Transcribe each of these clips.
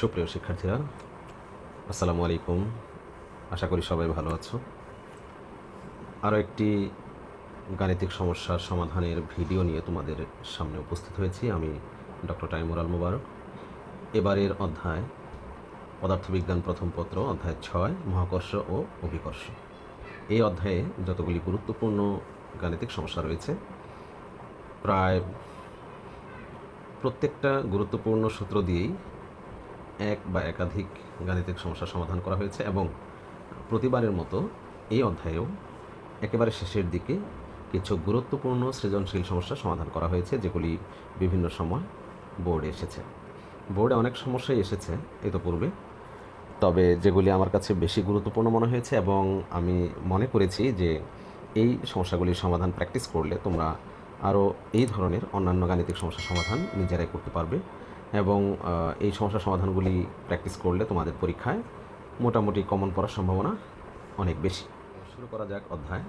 সুপ্রিয় শিক্ষার্থীরা, আসসালামু আলাইকুম। আশা করি সবাই ভালো আছো। আরও একটি গাণিতিক সমস্যার সমাধানের ভিডিও নিয়ে তোমাদের সামনে উপস্থিত হয়েছি আমি ডক্টর টাইমুর আল মুবারক। এবারের অধ্যায়, পদার্থবিজ্ঞান প্রথম পত্র, অধ্যায় ছয়, মহাকর্ষ ও অভিকর্ষ। এই অধ্যায়ে যতগুলি গুরুত্বপূর্ণ গাণিতিক সমস্যা রয়েছে, প্রায় প্রত্যেকটা গুরুত্বপূর্ণ সূত্র দিয়েই এক বা একাধিক গাণিতিক সমস্যার সমাধান করা হয়েছে এবং প্রতিবারের মতো এই অধ্যায়েও একেবারে শেষের দিকে কিছু গুরুত্বপূর্ণ সৃজনশীল সমস্যার সমাধান করা হয়েছে, যেগুলি বিভিন্ন সময় বোর্ডে এসেছে। বোর্ডে অনেক সমস্যাই এসেছে ইতোপূর্বে তবে যেগুলি আমার কাছে বেশি গুরুত্বপূর্ণ মনে হয়েছে এবং আমি মনে করেছি যে এই সমস্যাগুলির সমাধান প্র্যাকটিস করলে তোমরা আরও এই ধরনের অন্যান্য গাণিতিক সমস্যার সমাধান নিজেরাই করতে পারবে। এবং এই সমস্যার সমাধানগুলি প্র্যাকটিস করলে তোমাদের পরীক্ষায় মোটামুটি কমন পড়ার সম্ভাবনা অনেক বেশি। শুরু করা যাক অধ্যায়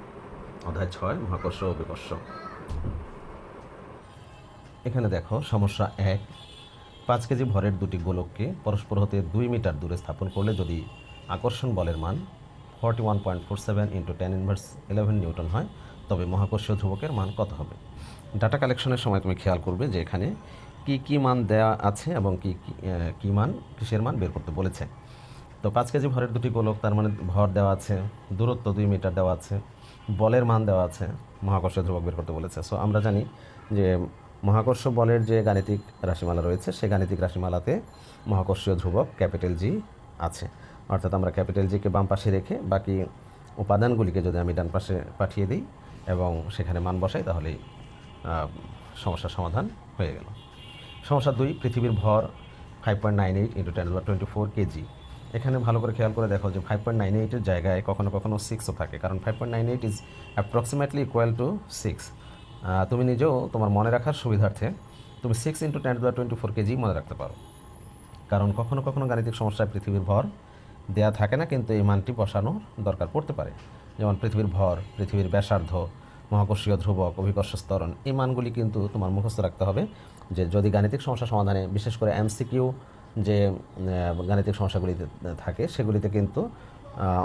অধ্যায় ছয়, মহাকর্ষ ও বিকর্ষ। এখানে দেখো, সমস্যা এক, পাঁচ কেজি ভরের দুটি গোলককে পরস্পর হতে দুই মিটার দূরে স্থাপন করলে যদি আকর্ষণ বলের মান forty one point four seven into ten inverse eleven newton হয়, তবে মহাকর্ষীয় ধ্রুবকের মান কত হবে? ডাটা কালেকশনের সময় তুমি খেয়াল করবে যে এখানে কি কি মান দেয়া আছে এবং কি, কি- মান, কিসের মান বের করতে বলেছে। তো পাঁচ কেজি ভরের দুটি গোলক, তার মানে ভর দেওয়া আছে, দূরত্ব দুই মিটার দেওয়া আছে, বলের মান দেওয়া আছে মহাকর্ষীয় ধ্রুবক বের করতে বলেছে। সো আমরা জানি যে মহাকর্ষ বলের যে গাণিতিক রাশিমালা রয়েছে, সেই গাণিতিক রাশিমালাতে মহাকর্ষীয় ধ্রুবক ক্যাপিটাল জি আছে। অর্থাৎ আমরা ক্যাপিটাল জিকে বাম পাশে রেখে বাকি উপাদানগুলিকে যদি আমি ডান পাশে পাঠিয়ে দিই এবং সেখানে মান বসাই, তাহলেই সমস্যার সমাধান হয়ে গেল। সমস্যা দুই, পৃথিবীর ভর five point nine eight into ten twenty four KG এখানে ভালো করে খেয়াল করে দেখো যে ফাইভ পয়েন্ট নাইন এইটের জায়গায় কখনো কখনো সিক্সও থাকে, কারণ five point nine eight is approximately equal to six তুমি নিজেও তোমার মনে রাখার সুবিধার্থে তুমি six into ten twenty four KG মনে রাখতে পারো। কারণ কখনো কখনো গাণিতিক সমস্যায় পৃথিবীর ভর দেয়া থাকে না, কিন্তু এই মানটি বসানোর দরকার পড়তে পারে। যেমন পৃথিবীর ভর, পৃথিবীর ব্যাসার্ধ, মহাকর্ষীয় ধ্রুবক, অভিকর্ষ স্তরণ এই মানগুলি কিন্তু তোমার মুখস্থ রাখতে হবে। যে যদি গাণিতিক সমস্যা সমাধানে, বিশেষ করে এমসিকিউ যে গাণিতিক সমস্যাগুলিতে থাকে, সেগুলিতে কিন্তু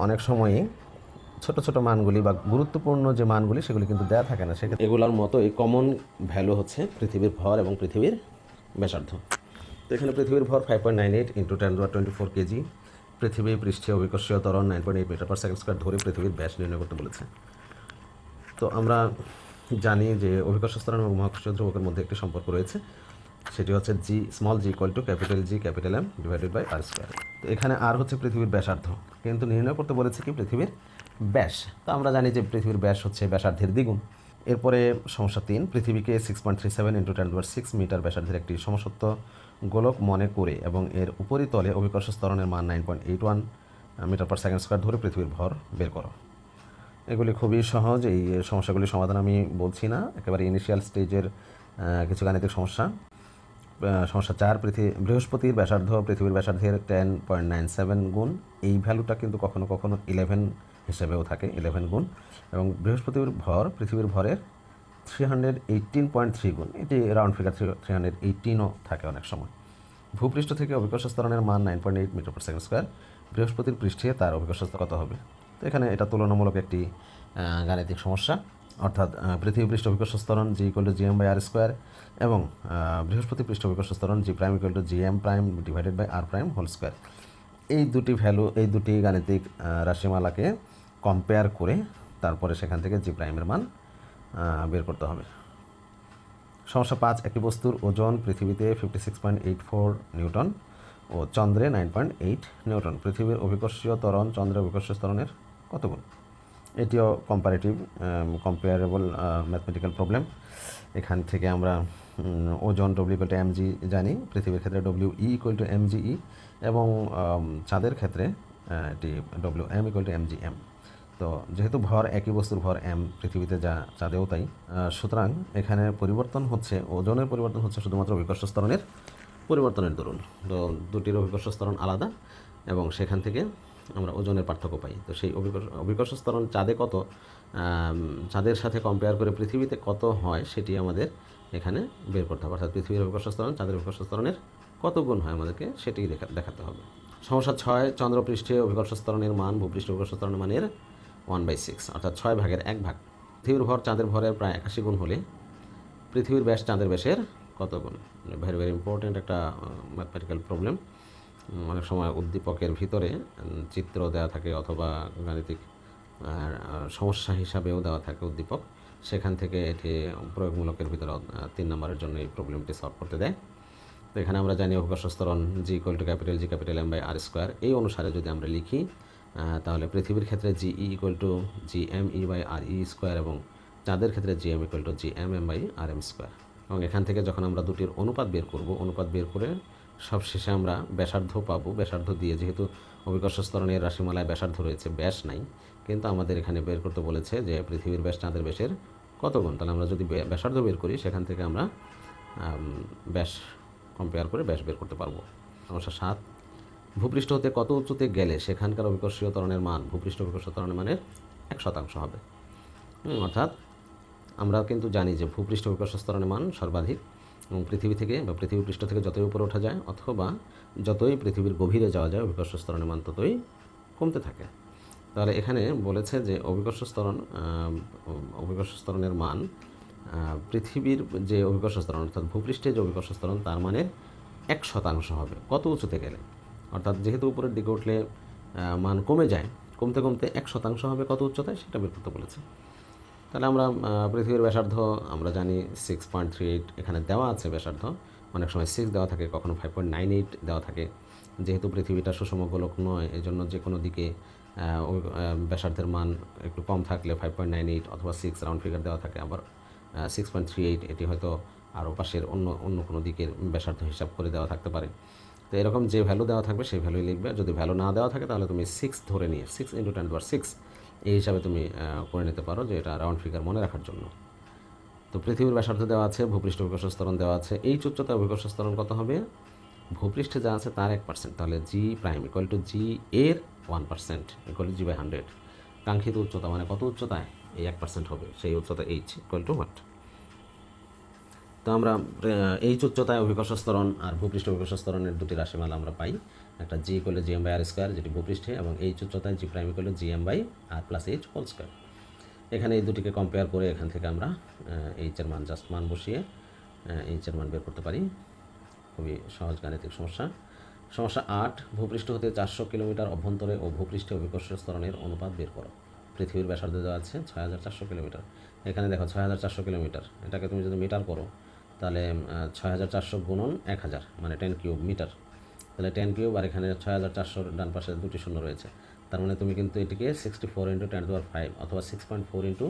অনেক সময়ই ছোট ছোট মানগুলি বা গুরুত্বপূর্ণ যে মানগুলি, সেগুলি কিন্তু দেওয়া থাকে না। সেক্ষেত্রে এগুলোর মতো এই কমন ভ্যালু হচ্ছে পৃথিবীর ভর এবং পৃথিবীর ব্যাসার্ধ। তো এখানে পৃথিবীর ভর five point nine eight into ten twenty four KG পৃথিবী পৃষ্ঠীয় অভিকর্ষীয় ত্বরণ nine point eight metre per second square ধরে পৃথিবীর ব্যাস নির্ণয় করতে বলেছে। তো আমরা জানি যে অভিকর্ষ স্তরণ এবং মহাকর্ষীয় ধ্রুবকের মধ্যে একটি সম্পর্ক রয়েছে। সেটি হচ্ছে G small G equal to capital G capital M divided by R square তো এখানে আর হচ্ছে পৃথিবীর ব্যাসার্ধ। কিন্তু নির্ণয় করতে বলেছে কি পৃথিবীর ব্যাস? তো আমরা জানি যে পৃথিবীর ব্যাস হচ্ছে ব্যাসার্ধের দ্বিগুণ। এরপরে সমস্যা তিন, পৃথিবীকে six point three seven into ten six metre ব্যাসার্ধের একটি সমসত্ব গোলক মনে করে এবং এর উপরিতলে অভিকর্ষ স্তরণের মান nine point eight one metre per second square ধরে পৃথিবীর ভর বের করো। এগুলি খুবই সহজ। এই সমস্যাগুলির সমাধান আমি বলছি না। একেবারে ইনিশিয়াল স্টেজের কিছু গাণিতিক সমস্যা। সমস্যা চার পৃথিবী বৃহস্পতির ব্যাসার্ধ, পৃথিবীর ব্যাসার্ধের টেন পয়েন্ট নাইন সেভেন গুণ। এই ভ্যালুটা কিন্তু কখনো কখনো ইলেভেন হিসেবেও থাকে ইলেভেন গুণ। এবং বৃহস্পতির ভর, পৃথিবীর ভরের three hundred eighteen point three গুণ। এটি round figure three three hundred এইটিনও থাকে অনেক সময়। ভূপৃষ্ঠ থেকে অভিকর্ষ স্তরণের মান nine point eight metre per second square বৃহস্পতির পৃষ্ঠে তার অভিকর্ষ কত হবে? তো এখানে এটা তুলনামূলক একটি গাণিতিক সমস্যা। অর্থাৎ পৃথিবী পৃষ্ঠ অভিকর্ষ স্তরণ G equal to G M by R square এবং বৃহস্পতি পৃষ্ঠ অভিকর্ষ স্তরণ G prime equal to G M prime divided by R prime whole square এই দুটি ভ্যালু এই দুটি গাণিতিক রাশিমালাকে কম্পেয়ার করে তারপরে সেখান থেকে জি প্রাইমের মান বের করতে হবে। সমস্যা পাঁচ, একটি বস্তুর ওজন পৃথিবীতে fifty six point eight four newton ও চন্দ্রে নাইন পয়েন্ট এইট নিউটন। পৃথিবীর অভিকর্ষীয় ত্বরণ চন্দ্রের অভিকর্ষীয় ত্বরণের কত গুণ? এটিও কম্পারেটিভ কম্পেয়ারেবল ম্যাথমেটিক্যাল প্রবলেম এখান থেকে আমরা ওজন W equal to M G জানি, পৃথিবীর ক্ষেত্রে W E equal to M E এবং চাঁদের ক্ষেত্রে এটি W M equal to M G M তো যেহেতু ভর একই বস্তুর ভর এম পৃথিবীতে যা চাঁদেও তাই সুতরাং এখানে পরিবর্তন হচ্ছে, ওজনের পরিবর্তন হচ্ছে শুধুমাত্র অভিকর্ষ স্তরণের পরিবর্তনের দরুন। তো দুটির অভিকর্ষ স্তরণ আলাদা, এবং সেখান থেকে আমরা ওজনের পার্থক্য পাই। তো সেই অভিকর্ষ স্তরণ চাঁদে কত? চাঁদের সাথে কম্পেয়ার করে পৃথিবীতে কত হয় সেটি আমাদের এখানে বের করতে হবে। অর্থাৎ পৃথিবীর অভিকর্ষ স্তরণ চাঁদের অভিকর্ষ স্তরণের কত গুণ হয় আমাদেরকে সেটি দেখা, দেখাতে হবে। সমস্যা ছয় চন্দ্রপৃষ্ঠে অভিকর্ষ স্তরণের মান, ভূপৃষ্ঠ অভিকর্ষ স্তরণের মানের ওয়ান বাই সিক্স অর্থাৎ ছয় ভাগের এক ভাগ। পৃথিবীর ভর চাঁদের ভরের প্রায় একাশি গুণ হলে পৃথিবীর ব্যাস চাঁদের ব্যাসের কত গুণ? ভেরি ভেরি ইম্পর্ট্যান্ট একটা ম্যাথমেটিক্যাল প্রবলেম অনেক সময় উদ্দীপকের ভিতরে চিত্র দেওয়া থাকে অথবা গাণিতিক সমস্যা হিসাবেও দেওয়া থাকে উদ্দীপক। সেখান থেকে এটি প্রয়োগমূলকের ভিতরে তিন নম্বরের জন্য এই প্রবলেমটি সলভ করতে দেয়। তো এখানে আমরা জানি স্তরণ G equal to capital G capital M by R square এই অনুসারে যদি আমরা লিখি তাহলে পৃথিবীর ক্ষেত্রে G E equal to G M E by R E square এবং চাঁদের ক্ষেত্রে G M equal to G M M by R M square এবং এখান থেকে যখন আমরা দুটির অনুপাত বের করব, অনুপাত বের করে সবশেষে আমরা ব্যাসার্ধ পাবো। ব্যাসার্ধ দিয়ে যেহেতু অভিকর্ষ স্তরণের রাশিমালায় ব্যাসার্ধ রয়েছে, ব্যাস নাই। কিন্তু আমাদের এখানে বের করতে বলেছে যে পৃথিবীর ব্যাস চাঁদের ব্যাসের কত গুণ? তাহলে আমরা যদি ব্য- ব্যাসার্ধ বের করি, সেখান থেকে আমরা ব্যাস কম্পেয়ার করে ব্যাস বের করতে পারব। সমস্যা সাত ভূপৃষ্ঠ হতে কত উঁচুতে গেলে সেখানকার অভিকর্ষীয় তরণের মান, ভূপৃষ্ঠ অভিকর্ষ তরণের মানের এক শতাংশ হবে? অর্থাৎ আমরা কিন্তু জানি যে ভূপৃষ্ঠ অভিকর্ষ স্তরণের মান সর্বাধিক। পৃথিবী থেকে বা পৃথিবী পৃষ্ঠ থেকে যতই উপরে ওঠা যায় অথবা যতই পৃথিবীর গভীরে যাওয়া যায় অভিকর্ষ স্তরণের মান ততই কমতে থাকে। তাহলে এখানে বলেছে যে অভিকর্ষ স্তরণ অভিকর্ষ স্তরণের মান পৃথিবীর যে অভিকর্ষ স্তরণ, অর্থাৎ ভূপৃষ্ঠে যে অভিকর্ষ স্তরণ, তার মানের এক শতাংশ হবে। কত উঁচুতে গেলে? অর্থাৎ যেহেতু উপরের দিকে উঠলে মান কমে যায়, কমতে কমতে এক শতাংশ হবে কত উচ্চতায়, সেটা বের করতে বলেছে। তাহলে আমরা পৃথিবীর ব্যাসার্ধ আমরা জানি সিক্স পয়েন্ট থ্রি এইট এখানে দেওয়া আছে ব্যাসার্ধ। অনেক সময় সিক্স দেওয়া থাকে, কখনো ফাইভ পয়েন্ট নাইন এইট দেওয়া থাকে। যেহেতু পৃথিবীটা সুষম গোলক নয় এই জন্য যে কোনো দিকে ব্যাসার্ধের মান একটু কম থাকলে ফাইভ পয়েন্ট নাইন এইট অথবা সিক্স রাউন্ড ফিগার দেওয়া থাকে। আবার সিক্স পয়েন্ট থ্রি এইট এটি হয়তো আরও পাশের অন্য অন্য কোনো দিকের ব্যাসার্ধ হিসাব করে দেওয়া থাকতে পারে। তো এরকম যে ভ্যালু দেওয়া থাকবে, সেই ভ্যালুই লিখবে। যদি ভ্যালু না দেওয়া থাকে, তাহলে তুমি সিক্স ধরে নিয়ে six into ten power six এই হিসাবে তুমি করে নিতে পারো যে এটা রাউন্ড ফিগার মনে রাখার জন্য। তো পৃথিবীর ব্যাসার্ধ দেওয়া আছে, ভূপৃষ্ঠ অভিকর্ষ স্তরণ দেওয়া আছে। এই উচ্চতা অভিকর্ষ স্তরণ কত হবে? ভূপৃষ্ঠে যা আছে তার এক পার্সেন্ট তাহলে G prime equal to G এর one percent equal to G by hundred কাঙ্ক্ষিত উচ্চতা মানে কত উচ্চতায়? এই এক পার্সেন্ট হবে, সেই উচ্চতা এইচ ইকুয়াল টু হোয়াট তো আমরা এই উচ্চতায় অভিকর্ষ স্তরণ আর ভূপৃষ্ঠ অভিকর্ষ স্তরণের দুটি রাশিমালা আমরা পাই। একটা জি করলে G M by R square যেটি ভূপৃষ্ঠে, এবং এই উচ্চতায় জি প্রাইম করলে G M by R plus H whole square এখানে এই দুটিকে কম্পেয়ার করে এখান থেকে আমরা এইচের মান জাস্ট মান বসিয়ে এইচের মান বের করতে পারি। খুবই সহজ গাণিতিক সমস্যা। সমস্যা আট, ভূপৃষ্ঠ হতে চারশো কিলোমিটার অভ্যন্তরে ও ভূপৃষ্ঠে অভিকর্ষ স্তরণের অনুপাত বের করো। পৃথিবীর ব্যাসার্ধ দেওয়া আছে ছয় হাজার চারশো কিলোমিটার। এখানে দেখো ছয় হাজার চারশো কিলোমিটার। এটাকে তুমি যদি মিটার করো তাহলে ছয় হাজার চারশো গুণন এক হাজার মানে টেন কিউব মিটার তাহলে টেন কিউব আর এখানে ছয় হাজার চারশোর ডান পাশে দুটি শূন্য রয়েছে। তার মানে তুমি কিন্তু এটিকে sixty four into ten to five অথবা six point four into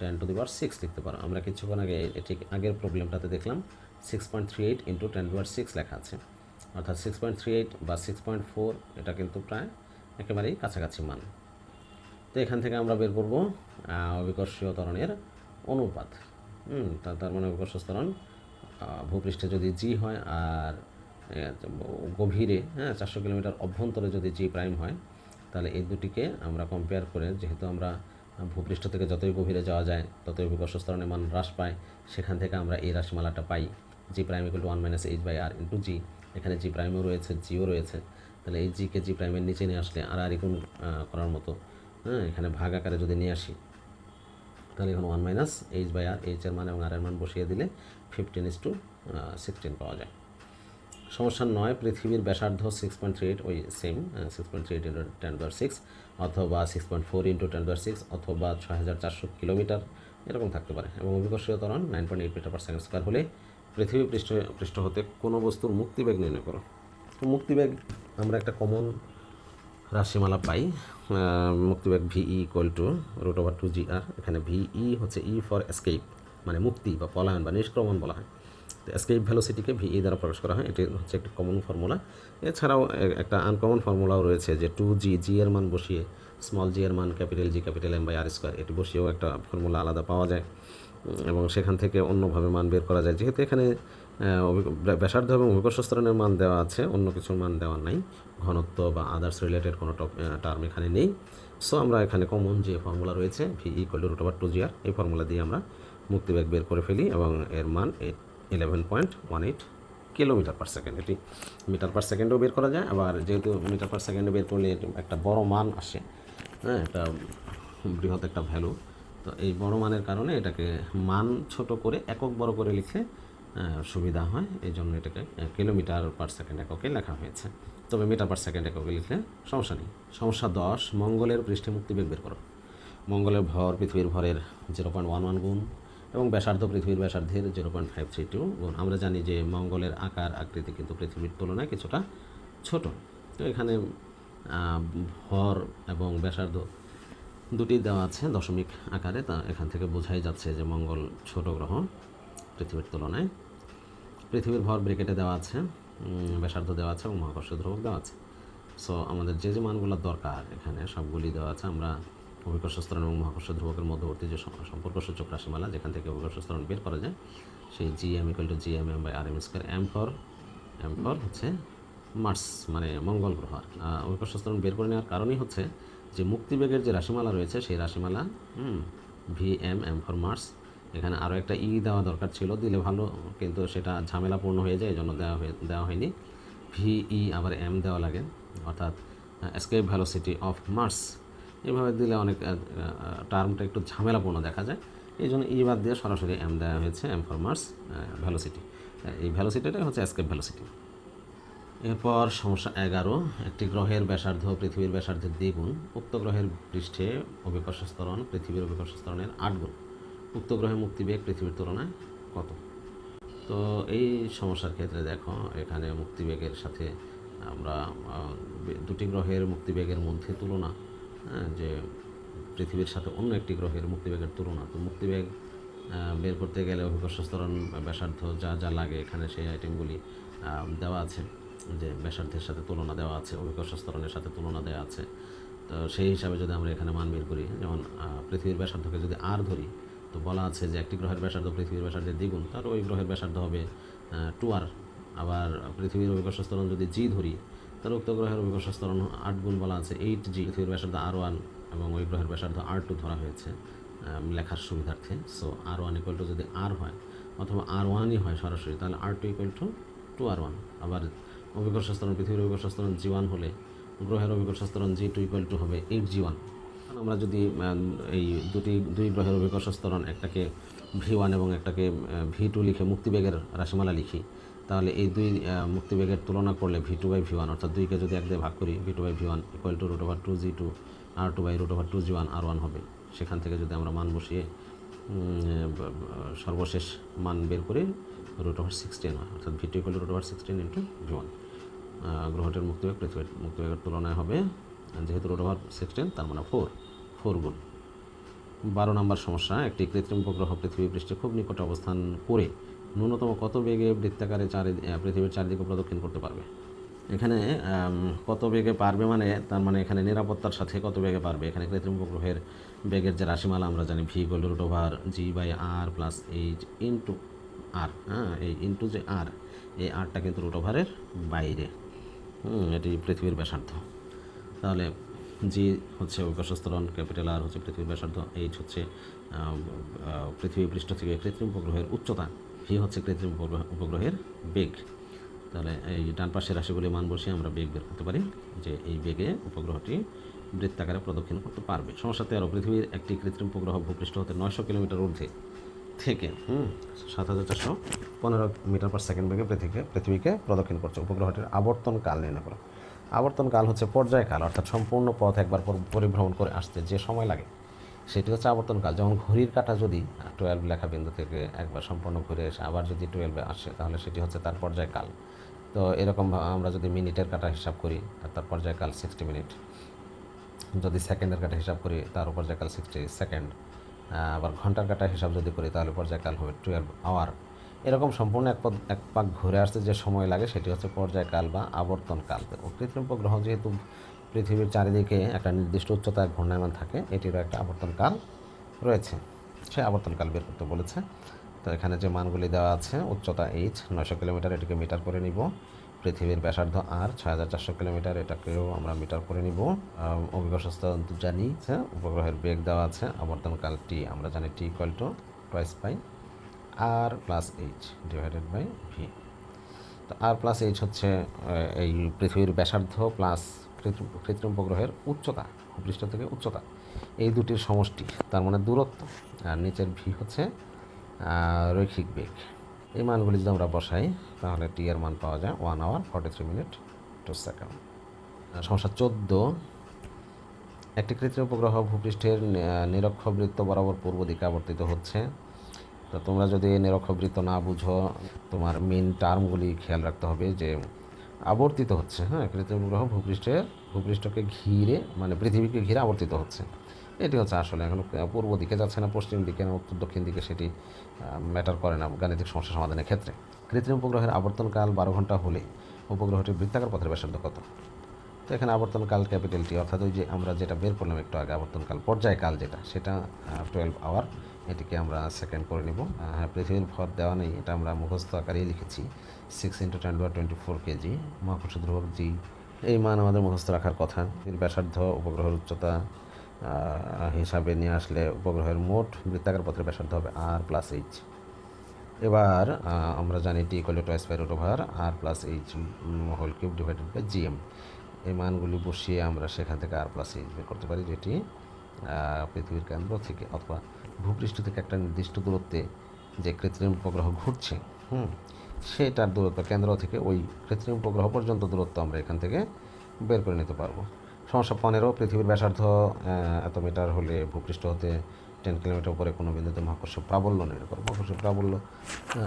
ten to the six লিখতে পারো। আমরা কিছুক্ষণ আগে ঠিক আগের প্রবলেমটাতে দেখলাম six point three eight into ten to six লেখা আছে। অর্থাৎ সিক্স পয়েন্ট থ্রি এইট বা সিক্স পয়েন্ট ফোর এটা কিন্তু প্রায় একেবারেই কাছাকাছি মান। তো এখান থেকে আমরা বের করব অবিকর্ষীয় ত্বরণের অনুপাত। হুম তার মানে অভিকর্ষ ত্বরণ আহ, ভূপৃষ্ঠে যদি জি হয় আর গভীরে হ্যাঁ চারশো কিলোমিটার অভ্যন্তরে যদি জি প্রাইম হয় তাহলে এই দুটিকে আমরা কম্পেয়ার করে যেহেতু আমরা ভূপৃষ্ঠ থেকে যতই গভীরে যাওয়া যায় ততই অভিকর্ষ মান হ্রাস পায় সেখান থেকে আমরা এই রাশিমালাটা পাই। G prime equal one minus H by R into G এখানে জি প্রাইমও রয়েছে জিও রয়েছে তাহলে এই জিকে জি প্রাইমের নিচে নিয়ে আসলে আর আর আহ, করার মতো হ্যাঁ এখানে ভাগ আকারে যদি নিয়ে আসি তাহলে এখন one minus H by R H এর মান এবং আর এর মান বসিয়ে দিলে ফিফটিন ইস টু সিক্সটিন পাওয়া যায়। সমস্যা নয়, পৃথিবীর ব্যাসার্ধ সিক্স পয়েন্ট থ্রি এইট ওই same six point three eight into ten বার সিক্স অথবা six point four into ten বার সিক্স অথবা ছয় হাজার চারশো কিলোমিটার, এরকম থাকতে পারে। এবং অভিকর্ষীয় ত্বরণ nine point eight metre per second square হলে পৃথিবী পৃষ্ঠ পৃষ্ঠ হতে কোনো বস্তুর মুক্তিবেগ নির্ণয় করো। তো মুক্তিবেগ, আমরা একটা কমন রাশিমালা পাই মুক্তিবেগ V E equal to root over two G R এখানে ভিই হচ্ছে ই ফর এসকেপ মানে মুক্তি বা পলায়ন বা নিষ্ক্রমণ বলা হয়। তো এসকেপ ভ্যালোসিটিকে ভিই দ্বারা প্রকাশ করা হয়। এটি হচ্ছে একটি কমন ফর্মুলা এছাড়াও একটা আনকমন ফর্মুলাও রয়েছে যে টু জি জি এর মান বসিয়ে স্মল জি এর মান capital G capital M by R square এটি বসিয়েও একটা ফর্মুলা আলাদা পাওয়া যায়। এবং সেখান থেকে অন্যভাবে মান বের করা যায়। যেহেতু এখানে ব্যাসার্ধ এবং অভিকর্ষ মান দেওয়া আছে, অন্য কিছুর মান দেওয়া নাই। ঘনত্ব বা আদার্স রিলেটেড কোনো টার্ম এখানে নেই। সো আমরা এখানে কমন যে ফর্মুলা রয়েছে V equal to root over two G R এই ফর্মুলা দিয়ে আমরা মুক্তিবেগ বের করে ফেলি এবং এর মান eleven point one eight kilometre per second এটি মিটার পার সেকেন্ডও বের করা যায়, আবার যেহেতু মিটার পার সেকেন্ডে বের করলে একটা বড় মান আসে হ্যাঁ একটা বৃহৎ একটা ভ্যালু তো এই বড় মানের কারণে এটাকে মান ছোট করে একক বড় করে লিখলে সুবিধা হয়। এই জন্য এটাকে কিলোমিটার পার সেকেন্ড এককে লেখা হয়েছে। তবে মিটার পার সেকেন্ড এককে লিখলে সমস্যা নেই। সমস্যা দশ, মঙ্গলের পৃষ্ঠে মুক্তিবেগ বের করো। মঙ্গলের ভর পৃথিবীর ভরের জিরো পয়েন্ট ওয়ান ওয়ান গুণ এবং ব্যাসার্ধ পৃথিবীর ব্যাসার্ধের zero point five three two আমরা জানি যে মঙ্গলের আকার আকৃতি কিন্তু পৃথিবীর তুলনায় কিছুটা ছোট। তো এখানে ভর এবং ব্যাসার্ধ দুটি দেওয়া আছে দশমিক আকারে। তা এখান থেকে বোঝাই যাচ্ছে যে মঙ্গল ছোট গ্রহ পৃথিবীর তুলনায়। পৃথিবীর ভর ব্রেকেটে দেওয়া আছে ব্যাসার্ধ দেওয়া আছে এবং মহাকর্ষ ধ্রুবক দেওয়া আছে। সো আমাদের যে যে মানগুলো দরকার এখানে সবগুলি দেওয়া আছে। আমরা অভিকর্ষ স্তরণ এবং মহাকর্ষ ধ্রুবকের মধ্যবর্তী যে সম- সম্পর্ক সূচক রাশিমালা যেখান থেকে অভিকর্ষ স্তরণ বের করা যায় সেই G M equal to G M M by R M square M for M for হচ্ছে মার্স মানে মঙ্গল গ্রহ আর আহ, অভিকর্ষ স্তরণ বের করে নেওয়ার কারণই হচ্ছে যে মুক্তিবেগের যে রাশিমালা রয়েছে সেই রাশিমালা V M M for Mars এখানে আরও একটা ই দেওয়া দরকার ছিল দিলে ভালো কিন্তু সেটা ঝামেলাপূর্ণ হয়ে যায় এই জন্য দেওয়া হয়ে দেওয়া হয়নি। ভি ই আবার এম দেওয়া লাগে অর্থাৎ এসকেপ ভ্যালোসিটি অফ মার্স এভাবে দিলে অনেক টার্মটা একটু ঝামেলাপূর্ণ দেখা যায়। এই জন্য ই বাদ দিয়ে সরাসরি এম দেওয়া হয়েছে এম ফর মার্স ভ্যালোসিটি এই ভ্যালোসিটিটাই হচ্ছে এসকেপ ভ্যালোসিটি এরপর সমস্যা এগারো, একটি গ্রহের ব্যাসার্ধ পৃথিবীর ব্যাসার্ধের দ্বিগুণ, উক্ত গ্রহের পৃষ্ঠে অভিকর্ষ স্তরণ পৃথিবীর অভিকর্ষ স্তরণের আট গুণ। উক্ত গ্রহে মুক্তিবেগ পৃথিবীর তুলনায় কত? তো এই সমস্যার ক্ষেত্রে দেখো, এখানে মুক্তিবেগের সাথে আমরা দুটি গ্রহের মুক্তিবেগের মধ্যে তুলনা যে পৃথিবীর সাথে অন্য একটি গ্রহের মুক্তিবেগের তুলনা, তো মুক্তিবেগ বের করতে গেলে অভিকর্ষ স্তরণ ব্যাসার্ধ যা যা লাগে এখানে সেই আইটেমগুলি দেওয়া আছে, যে ব্যাসার্ধের সাথে তুলনা দেওয়া আছে অভিকর্ষ স্তরণের সাথে তুলনা দেওয়া আছে। তো সেই হিসাবে যদি আমরা এখানে মান বের করি, যেমন পৃথিবীর ব্যাসার্ধকে যদি আর ধরি, তো বলা আছে যে একটি গ্রহের ব্যাসার্ধ পৃথিবীর ব্যাসার্ধের দ্বিগুণ, তার ওই গ্রহের ব্যাসার্ধ হবে টু আর আবার পৃথিবীর অভিকর্ষ স্তরণ যদি জি ধরি তার উক্ত গ্রহের অভিকর্ষ স্তরণ আট গুণ বলা আছে। এইট জি পৃথিবীর ব্যাসার্ধ আর ওয়ান এবং ওই গ্রহের ব্যাসার্ধ আর টু ধরা হয়েছে লেখার সুবিধার্থে। So R one equal to যদি আর হয় অথবা আর ওয়ানই হয় সরাসরি, তাহলে R two equal to two R one আবার অভিকর্ষ স্তরণ পৃথিবীর অভিকর্ষ স্তরণ জি ওয়ান হলে গ্রহের অভিকর্ষ স্তরণ জি টু ইকুয়াল টু হবে এইট জি ওয়ান আমরা যদি এই দুটি, দুই গ্রহের অভিকর্ষ স্তরণ একটাকে ভি ওয়ান এবং একটাকে ভি টু লিখে মুক্তিবেগের রাশিমালা লিখি তাহলে এই দুই আহ, মুক্তিবেগের তুলনা করলে V two by V one অর্থাৎ দুইকে যদি এক দিয়ে ভাগ করি V two by V one equal to root over two G two R two by root over two G one R one হবে। সেখান থেকে যদি আমরা মান বসিয়ে সর্বশেষ মান বের করি রুট ওভার সিক্সটিন হয় অর্থাৎ V two equal root over sixteen into V one গ্রহটির মুক্তিবেগ পৃথিবীর মুক্তিবেগের তুলনায় হবে যেহেতু রোড ওভার সিক্সটিন তার মানে ফোর ফোর গুণ। বারো নম্বর সমস্যা একটি কৃত্রিম উপগ্রহ পৃথিবী পৃষ্ঠে খুব নিকটে অবস্থান করে ন্যূনতম কত বেগে বৃত্তাকারে চারি পৃথিবীর চারিদিকে প্রদক্ষিণ করতে পারবে? এখানে কত বেগে পারবে মানে তার মানে এখানে নিরাপত্তার সাথে কত বেগে পারবে? এখানে কৃত্রিম উপগ্রহের বেগের যে রাশিমালা আমরা জানি V goal root over G by R plus H into R হ্যাঁ এই ইন্টু যে আর এই আরটা কিন্তু রুট ওভারের বাইরে। এটি পৃথিবীর ব্যাসার্ধ। তাহলে জি হচ্ছে অভিকর্ষস্তরণ ক্যাপিটাল আর হচ্ছে পৃথিবীর ব্যাসার্ধ এইচ হচ্ছে পৃথিবী পৃষ্ঠ থেকে কৃত্রিম উপগ্রহের উচ্চতা। ভি হচ্ছে কৃত্রিম উপগ্রহ- উপগ্রহের বেগ। তাহলে এই ডান পাশের রাশিগুলি মান বসিয়ে আমরা বেগ বের করতে পারি, যে এই বেগে উপগ্রহটি বৃত্তাকারে প্রদক্ষিণ করতে পারবে। সমস্যা তেরো, পৃথিবীর একটি কৃত্রিম উপগ্রহ ভূপৃষ্ঠ হতে নয়শো কিলোমিটার ঊর্ধ্বে থেকে, হুম, সাত হাজার চারশো পনেরো মিটার পার সেকেন্ড বেগে পৃথিবীকে পৃথিবীকে প্রদক্ষিণ করছে। উপগ্রহটির আবর্তন কাল নির্ণয় করো। আবর্তন কাল হচ্ছে পর্যায়কাল, অর্থাৎ সম্পূর্ণ পথ একবার পর- পরিভ্রমণ করে আসতে যে সময় লাগে। সেটি হচ্ছে আবর্তন কাল যেমন ঘড়ির কাঁটা যদি টুয়েলভ লেখা বিন্দু থেকে একবার সম্পূর্ণ ঘুরে এসে আবার যদি টুয়েলভে আসে, তাহলে সেটি হচ্ছে তার পর্যায়কাল। তো এরকম আমরা যদি মিনিটের কাটা হিসাব করি, তার পর্যায়কাল সিক্সটি মিনিট যদি সেকেন্ডের কাটা হিসাব করি, তার পর্যায়কাল সিক্সটি সেকেন্ড আবার ঘণ্টার কাটা হিসাব যদি করি, তাহলে পর্যায়কাল হবে টুয়েলভ আওয়ার এরকম সম্পূর্ণ এক পদ এক পাক ঘুরে আসতে যে সময় লাগে, সেটি হচ্ছে পর্যায়কাল বা আবর্তনকাল। কৃত্রিম উপগ্রহ যেহেতু পৃথিবীর চারিদিকে একটা নির্দিষ্ট উচ্চতায় ঘূর্ণায়মান থাকে, এটিরও একটা আবর্তনকাল রয়েছে। সে আবর্তনকাল বের করতে বলেছে। তো এখানে যে মানগুলি দেওয়া আছে, উচ্চতা এইচ নয়শো কিলোমিটার, এটিকে মিটার করে নিব। পৃথিবীর ব্যাসার্ধ আর ছয় হাজার চারশো কিলোমিটার, এটাকেও আমরা মিটার করে নিব। অভিজ্ঞস্ত জানি উপগ্রহের বেগ দেওয়া আছে আবর্তনকাল টি আমরা জানি T equal to twice by R plus H divided by V তো আর প্লাস এইচ হচ্ছে এই পৃথিবীর ব্যাসার্ধ প্লাস কৃত্রিম উপগ্রহের উচ্চতা ভূপৃষ্ঠ থেকে উচ্চতা। এই দুটির সমষ্টি তার মানে দূরত্ব। আর নিচের ভি হচ্ছে রৈখিক বেগ। এই মানগুলি যদি আমরা বসাই তাহলে টি এর মান পাওয়া যায় one hour forty three minute two second সমস্যা চোদ্দ একটি কৃত্রিম উপগ্রহ ভূপৃষ্ঠের নি- আহ, নিরক্ষবৃত্ত বরাবর পূর্ব দিকে আবর্তিত হচ্ছে। তো তোমরা যদি নিরক্ষবৃত্ত না বুঝো তোমার মেন টার্মগুলি খেয়াল রাখতে হবে যে আবর্তিত হচ্ছে হ্যাঁ কৃত্রিম গ্রহ ভূপৃষ্ঠের ভূপৃষ্ঠকে ঘিরে মানে পৃথিবীকে ঘিরে আবর্তিত হচ্ছে। এটি হচ্ছে আসলে এখন পূর্ব দিকে যাচ্ছে না, পশ্চিম দিকে না, উত্তর দক্ষিণ দিকে সেটি ম্যাটার করে না গাণিতিক সমস্যা সমাধানের ক্ষেত্রে। কৃত্রিম উপগ্রহের আবর্তনকাল বারো ঘণ্টা হলে উপগ্রহটি বৃত্তাকার পথের ব্যাসার্ধ কত? তো এখানে আবর্তনকাল ক্যাপিটালটি অর্থাৎ ওই যে আমরা যেটা বের করলাম একটু আগে, আবর্তনকাল পর্যায়কাল যেটা, সেটা টুয়েলভ আওয়ার এটিকে আমরা সেকেন্ড করে নেব। হ্যাঁ পৃথিবীর ভর দেওয়া নেই, এটা আমরা মুখস্থ আকারেই লিখেছি। সিক্স ইন্টু টেন বা টোয়েন্টি ফোর কেজি মহাকর্ষ ধ্রুবক জি এই মান আমাদের মুখস্থ রাখার কথা। ব্যাসার্ধ, উপগ্রহের উচ্চতা হিসাবে নিয়ে আসলে উপগ্রহের মোট বৃত্তাকার পথের ব্যাসার্ধ হবে আর প্লাস এইচ এবার আমরা জানি T equal to twice by over R plus H whole cube divided by GM এই মানগুলি বসিয়ে আমরা সেখান থেকে আর প্লাস এইচ বের করতে পারি যেটি পৃথিবীর কেন্দ্র থেকে অথবা ভূপৃষ্ঠ থেকে একটা নির্দিষ্ট দূরত্বে যে কৃত্রিম উপগ্রহ ঘুরছে, হুম, সেটার দূরত্ব কেন্দ্র থেকে ওই কৃত্রিম উপগ্রহ পর্যন্ত দূরত্ব আমরা এখান থেকে বের করে নিতে পারব। সমস্যা পনেরো, পৃথিবীর ব্যাসার্ধ এত মিটার হলে ভূপৃষ্ঠ হতে টেন কিলোমিটার উপরে কোনো বিন্দুতে মহাকর্ষ প্রাবল্য নির্ণয় মহাকর্ষ প্রাবল্য।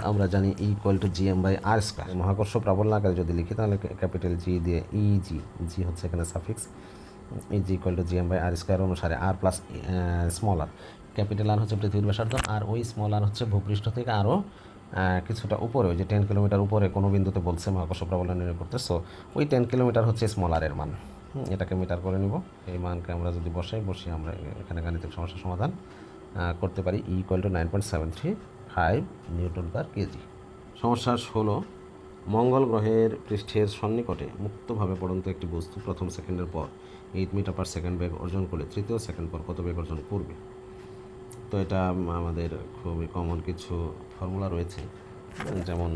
আমরা জানি E equal to G M by R square মহাকর্ষ প্রাবল্য আকারে যদি লিখি, তাহলে ক্যাপিটাল জি দিয়ে ই জি জি হচ্ছে এখানে suffix E G equal to G M by R square অনুসারে R plus small R capital R হচ্ছে পৃথিবীর ব্যাসার্ধ, আর ওই স্মল আর হচ্ছে ভূপৃষ্ঠ থেকে আরও কিছুটা উপরে। ওই যে টেন কিলোমিটার উপরে কোনো বিন্দুতে বলছে মহাকর্ষ প্রাবল্য নির্ণয় করতে। সো ওই টেন কিলোমিটার হচ্ছে স্মল আরের মান। এটাকে মিটার করে নিব। এই মানকে আমরা যদি বসাই, বসিয়ে আমরা এখানে গাণিতিক সমস্যার সমাধান করতে পারি E equal to nine point seven three five newton per kg সমস্যা ষোলো, মঙ্গল গ্রহের পৃষ্ঠের সন্নিকটে মুক্তভাবে পড়ন্ত একটি বস্তু প্রথম সেকেন্ডের পর এইট মিটার পার সেকেন্ড বেগ অর্জন করলে তৃতীয় সেকেন্ড পর কত বেগ অর্জন করবে? তো এটা আমাদের খুবই কমন কিছু ফর্মুলা রয়েছে, যেমন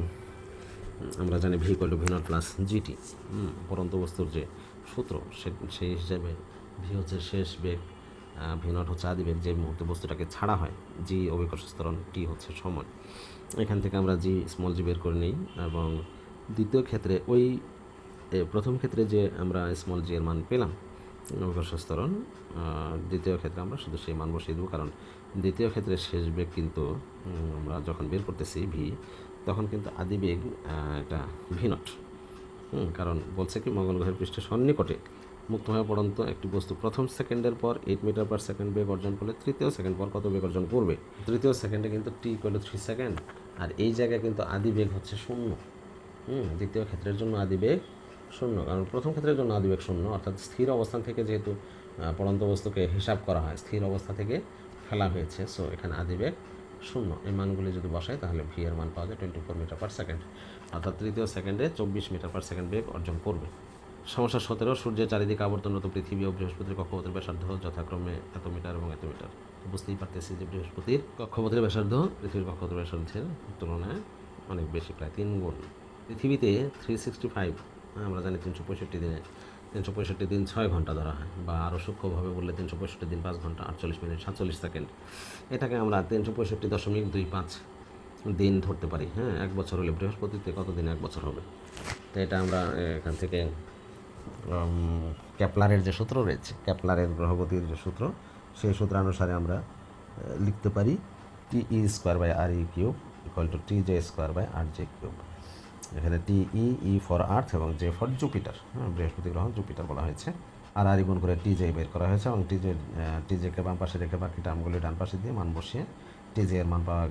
আমরা জানি V equal to V not plus GT পরন্ত বস্তুর যে সূত্র সেই হিসাবে ভি হচ্ছে শেষ বেগ। ভি নট হচ্ছে আদি বেগ যে মুহূর্তে বস্তুটাকে ছাড়া হয় জি অভিকর্ষ স্তরণ টি হচ্ছে সময়। এখান থেকে আমরা জি স্মল জি বের করে নিই এবং দ্বিতীয় ক্ষেত্রে ওই প্রথম ক্ষেত্রে যে আমরা স্মল জি এর মান পেলাম অভিকর্ষ স্তরণ দ্বিতীয় ক্ষেত্রে আমরা শুধু সেই মান বসিয়ে দেবো কারণ দ্বিতীয় ক্ষেত্রে শেষ বেগ কিন্তু আমরা যখন বের করতেছি ভি তখন কিন্তু আদি বেগ আহ, এটা ভি নট হুম, কারণ বলছে কি, মঙ্গল গ্রহের পৃষ্ঠের সন্নিকটে মুক্তভাবে পড়ন্ত একটি বস্তু প্রথম সেকেন্ডের পর এইট মিটার পার সেকেন্ড বেগ অর্জন করলে তৃতীয় সেকেন্ড পর কত বেগ অর্জন করবে? তৃতীয় সেকেন্ডে কিন্তু টি ইকুয়াল থ্রি সেকেন্ড আর এই জায়গায় কিন্তু আদি বেগ হচ্ছে শূন্য। হুম, দ্বিতীয় ক্ষেত্রের জন্য আদি বেগ শূন্য, কারণ প্রথম ক্ষেত্রের জন্য আদি বেগ শূন্য, অর্থাৎ স্থির অবস্থান থেকে যেহেতু পড়ন্ত বস্তুকে হিসাব করা হয়, স্থির অবস্থা থেকে ফেলা হয়েছে সো এখানে আদি বেগ শূন্য। এই মানগুলি যদি বসাই, তাহলে ভি এর মান পাওয়া যায় twenty four metre per second অর্থাৎ তৃতীয় সেকেন্ডে চব্বিশ মিটার পার সেকেন্ড বেগ অর্জন করবে। সমস্যা সতেরো, সূর্যের চারিদিকে আবর্তনরত পৃথিবী ও বৃহস্পতির কক্ষপথের ব্যাসার্ধ যথাক্রমে এত মিটার এবং এত মিটার বুঝতেই পারতেছি যে বৃহস্পতির কক্ষপথের ব্যাসার্ধ পৃথিবীর কক্ষপথের ব্যাসার্ধের তুলনায় অনেক বেশি, প্রায় তিন গুণ। পৃথিবীতে থ্রি সিক্সটি ফাইভ আমরা জানি তিনশো পঁয়ষট্টি দিনে তিনশো পঁয়ষট্টি দিন ছয় ঘণ্টা ধরা হয় বা আরও সূক্ষ্মভাবে বললে তিনশো পঁয়ষট্টি দিন পাঁচ ঘণ্টা আটচল্লিশ মিনিট সাতচল্লিশ সেকেন্ড। এটাকে আমরা তিনশো পঁয়ষট্টি দশমিক দুই পাঁচ দিন ধরতে পারি। হ্যাঁ এক বছর হলে বৃহস্পতিতে কত দিন এক বছর হবে? তো এটা আমরা এখান থেকে ক্যাপলারের যে সূত্র রয়েছে, ক্যাপলারের গ্রহগতির যে সূত্র, সেই সূত্রানুসারে আমরা লিখতে পারি T E square by R E cube equal to T J square by R J cube. এখানে টি, ই ই ফর আর্থ এবং জে ফর জুপিটার। হ্যাঁ বৃহস্পতি গ্রহ জুপিটার বলা হয়েছে। আর আর গুণ করে টি জে বের করা হয়েছে এবং টি জে টি জেকে বাম পাশে রেখে বাকি টার্মগুলি ডান পাশে দিয়ে মান বসিয়ে টি জে এর মান পাওয়া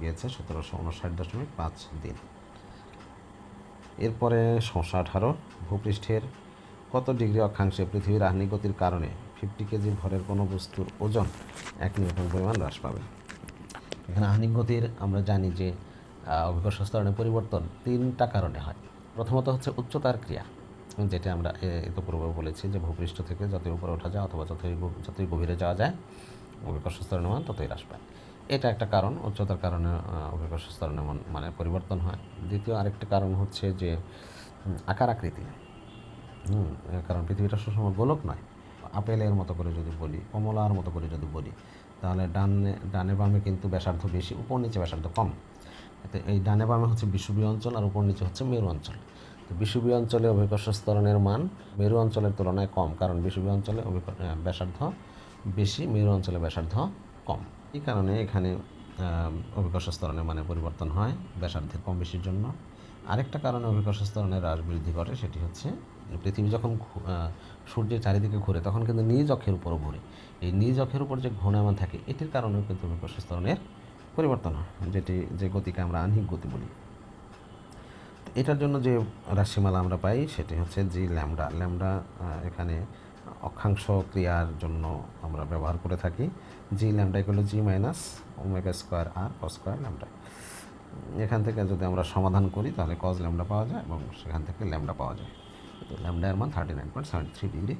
গিয়েছে সতেরোশো উনষাট দশমিক পাঁচ দিন। এরপরে সমস্যা আঠারো, ভূপৃষ্ঠের কত ডিগ্রি অক্ষাংশে পৃথিবীর আহ্নিক গতির কারণে ফিফটি কেজি ভরের কোনো বস্তুর ওজন এক নিউটন পরিমাণ হ্রাস পাবে? এখানে আহ্নিক গতির আমরা জানি যে অভিকর্ষ স্তরণের পরিবর্তন তিনটা কারণে হয়। প্রথমত হচ্ছে উচ্চতার ক্রিয়া, যেটা আমরা ইতপূর্বে বলেছি যে ভূপৃষ্ঠ থেকে যতই উপরে ওঠা যায় অথবা যতই যতই গভীরে যাওয়া যায় অভিকর্ষ স্তরণের মান ততই হ্রাস পায়। এটা একটা কারণ, উচ্চতার কারণে অভিকর্ষ স্তরণে মন- পরিবর্তন হয়। দ্বিতীয় আরেকটা কারণ হচ্ছে যে আকার আকৃতি। কারণ পৃথিবীটা সবসময় গোলক নয়। আপেলের মতো করে যদি বলি, কমলার মতো করে যদি বলি, তাহলে ডানে ডানে বামে কিন্তু ব্যাসার্ধ বেশি, উপর নিচে ব্যাসার্ধ কম। এই ডানে বামে হচ্ছে বিষুবীয় অঞ্চল আর উপর নিচে হচ্ছে মেরু অঞ্চল। তো বিষুবীয় অঞ্চলে অভিকর্ষ স্তরণের মান মেরু অঞ্চলের তুলনায় কম, কারণ বিষুবীয় অঞ্চলে ব্যাসার্ধ বেশি, মেরু অঞ্চলে ব্যাসার্ধ কম। এই কারণে এখানে অভিকর্ষ স্তরণের মানে পরিবর্তন হয় ব্যাসার্ধের কম বেশির জন্য। আরেকটা কারণে অভিকর্ষ স্তরণের হ্রাস বৃদ্ধি ঘটে সেটি হচ্ছে পৃথিবী যখন সূর্যের চারিদিকে ঘুরে তখন কিন্তু নিজ অক্ষের উপরও ঘুরে। এই নিজ অক্ষের উপর যে ঘূর্ণায়মান থাকে, এটির কারণেও কিন্তু অভিকর্ষ স্তরণের পরিবর্তন হয়, যেটি যে গতিকে আমরা আহ্নিক গতি বলি। এটার জন্য যে রাশিমালা আমরা পাই, সেটি হচ্ছে জি ল্যামডা। ল্যামডা এখানে অক্ষাংশ ক্রিয়ার জন্য আমরা ব্যবহার করে থাকি। জি ল্যামডা হলো G minus omega square R cos square lambda. এখান থেকে যদি আমরা সমাধান করি, তাহলে কজ ল্যামডা পাওয়া যায় এবং সেখান থেকে ল্যামডা পাওয়া যায়। তো ল্যামডার মান thirty nine point seventy three degree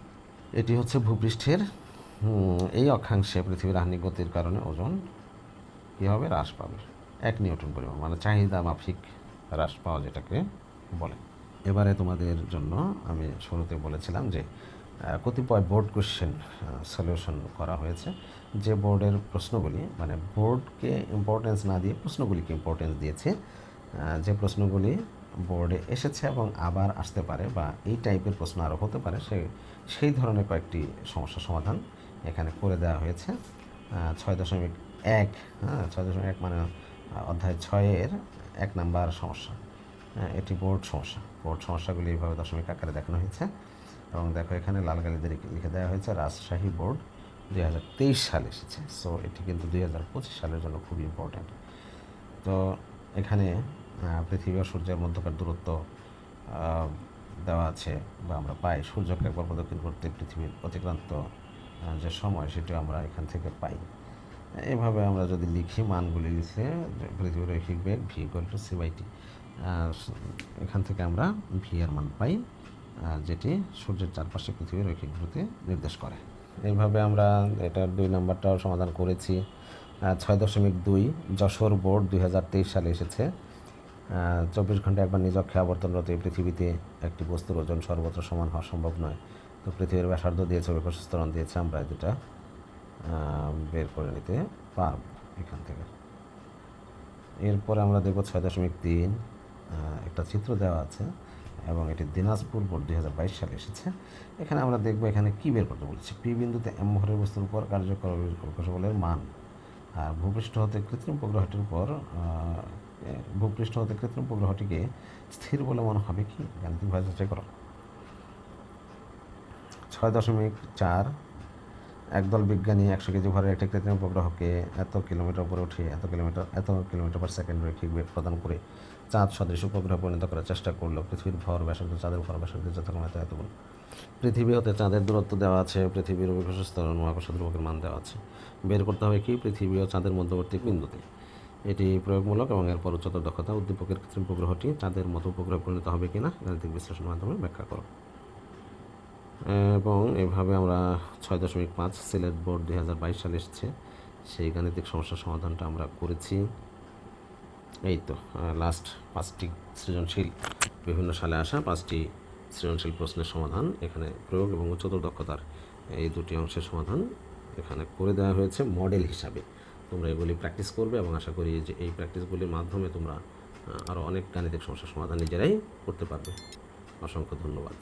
এটি হচ্ছে ভূপৃষ্ঠের এই অক্ষাংশে পৃথিবীর আহ্নিক গতির কারণে ওজন কী হবে? হ্রাস পাবে। এক নিউটন পরিমাণ মানে চাহিদা মাফিক হ্রাস পাওয়া যেটাকে বলে। এবারে তোমাদের জন্য আমি শুরুতে বলেছিলাম যে কতিপয় বোর্ড কোশ্চেন সলিউশন করা হয়েছে। যে বোর্ডের প্রশ্নগুলি মানে বোর্ডকে ইম্পর্টেন্স না দিয়ে প্রশ্নগুলিকে ইম্পর্টেন্স দিয়েছে যে প্রশ্নগুলি বোর্ডে এসেছে এবং আবার আসতে পারে বা এই টাইপের প্রশ্ন আরও হতে পারে, সে, সেই ধরনের কয়েকটি সমস্যার সমাধান এখানে করে দেওয়া হয়েছে। ছয় দশমিক এক হ্যাঁ ছয় দশমিক এক মানে অধ্যায় ছয়ের এক নাম্বার সমস্যা। হ্যাঁ, এটি বোর্ড সমস্যা। বোর্ড সমস্যাগুলি এইভাবে দশমিক আকারে দেখানো হয়েছে। এবং দেখো এখানে লাল গালিতে লিখে- দেওয়া হয়েছে রাজশাহী বোর্ড দুই হাজার তেইশ সালে এসেছে। সো এটি কিন্তু দুই হাজার পঁচিশ সালের জন্য খুবই ইম্পর্ট্যান্ট তো এখানে পৃথিবী ও সূর্যের মধ্যকার দূরত্ব দেওয়া আছে বা আমরা পাই। সূর্যকে একবার প্রদক্ষিণ করতে পৃথিবীর অতিক্রান্ত যে সময় সেটি আমরা এখান থেকে পাই। এভাবে আমরা যদি লিখি মানগুলি লিখে পৃথিবীর রৈখিক বেগ V equal to C by T এখান থেকে আমরা ভি এর মান পাই যেটি সূর্যের চারপাশে পৃথিবীর রৈখিক ঘুরতে নির্দেশ করে। এইভাবে আমরা এটার দুই নম্বরটাও সমাধান করেছি। ছয় দশমিক দুই যশোর বোর্ড দুই হাজার তেইশ সালে এসেছে। চব্বিশ ঘণ্টা একবার নিজ অক্ষে আবর্তনরত এই পৃথিবীতে একটি বস্তুর ওজন সর্বত্র সমান হওয়া সম্ভব নয়। তো পৃথিবীর ব্যাসার্ধ দিয়েছে অভিকর্ষ স্তরণ দিয়েছে, আমরা যেটা বের করে নিতে পারব এখান থেকে। এরপরে আমরা দেখব ছয় দশমিক তিন একটা চিত্র দেওয়া আছে এবং এটি দিনাজপুর বোর্ড দুই হাজার বাইশ সালে এসেছে। এখানে আমরা দেখব এখানে কী বের করতে বলেছি। পি বিন্দুতে এম ভরের বস্তুর উপর কার্যকর মান। আর ভূপৃষ্ঠ হতে কৃত্রিম উপগ্রহটির উপর ভূপৃষ্ঠ হতে কৃত্রিম উপগ্রহটিকে স্থির বলে মনে হবে কি? গাণিতিকভাবে যাচাই করো। ছয় দশমিক চার একদল বিজ্ঞানী একশো কেজি ভরের একটি কৃত্রিম উপগ্রহকে এত কিলোমিটার উপরে উঠিয়ে, এত কিলোমিটার এত কিলোমিটার পার সেকেন্ড রৈখিক বেগ প্রদান করে চাঁদ সদৃশ উপগ্রহ পরিণত করার চেষ্টা করল। পৃথিবীর ভর ব্যাসার্ধ, চাঁদের ভর ব্যাসার্ধ যতক্ষণ এত এতগুলো পৃথিবী হতে চাঁদের দূরত্ব দেওয়া আছে, পৃথিবীর অভিকর্ষ স্তরণ মহাকর্ষ ধ্রুবকের মান দেওয়া আছে। বের করতে হবে কি? পৃথিবী ও চাঁদের মধ্যবর্তী বিন্দুতে। এটি প্রয়োগমূলক এবং এরপর উচ্চতর দক্ষতা উদ্দীপকের কৃত্রিম উপগ্রহটি চাঁদের মতো উপগ্রহ পরিণত হবে কিনা, গাণিতিক বিশ্লেষণের মাধ্যমে ব্যাখ্যা করো। এবং এভাবে আমরা ছয় দশমিক পাঁচ সিলেট বোর্ড দুই হাজার বাইশ সালে এসেছে। সেই গাণিতিক সমস্যার সমাধানটা আমরা করেছি। এই তো লাস্ট পাঁচটি সৃজনশীল, বিভিন্ন সালে আসা পাঁচটি সৃজনশীল প্রশ্নের সমাধান এখানে প্রয়োগ এবং উচ্চতর দক্ষতার এই দুটি অংশের সমাধান এখানে করে দেওয়া হয়েছে মডেল হিসাবে। তোমরা এগুলি প্র্যাকটিস করবে এবং আশা করি যে এই প্র্যাকটিসগুলির মাধ্যমে তোমরা আরও অনেক গাণিতিক সমস্যার সমাধান নিজেরাই করতে পারবে। অসংখ্য ধন্যবাদ।